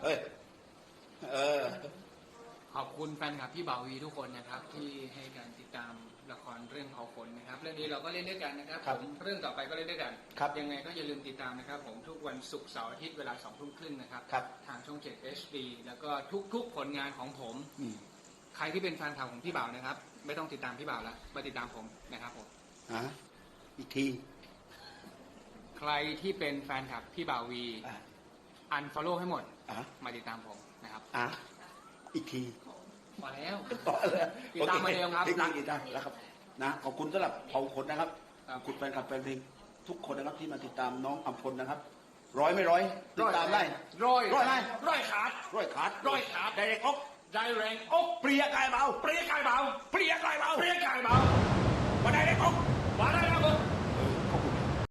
はい。 คุณแฟนคลับพี่บ่าววีทุกคนนะครับ ที่ให้การติดตามละครเรื่องเขาคนนะครับ เรื่องนี้เราก็เล่นด้วยกันนะครับครับผมเรื่องต่อไปก็เล่นด้วยกันครับ ยังไงก็อย่าลืมติดตามนะครับ ผมทุกวันศุกร์เสาร์อาทิตย์เวลาสองทุ่มครึ่งนะครับ ครับ ทางช่อง 7 HD แล้วก็ทุกๆผลงานของผม อืมใครที่เป็นแฟนคลับของพี่บ่าวนะครับ ไม่ต้องติดตามพี่บ่าวแล้วมาติดตามผมนะครับผม อะอีกทีใครที่เป็นแฟนคลับพี่บ่าววีอะอันฟอลโล่ให้หมด อะมาติดตามผมนะครับ อะอีกที พอแล้ว ต่อเลยติดตามมาเดิมครับ ติดตามติดตามแล้วครับนะขอบคุณสำหรับเผ่าขนนะครับครับขอบคุณแฟนคลับแฟนเพลงทุกคนนะครับที่มาติดตามน้องอัมพลนะครับร้อยไม่ร้อยติดตามได้ร้อยร้อยไหมร้อยขาดร้อยขาดร้อยขาดไดเรกอกได้แรงอกเปรียกายเบาเปรี้ยกายเบาเปรียกายเบาเปรี้ยกายเบามาไดเรกอก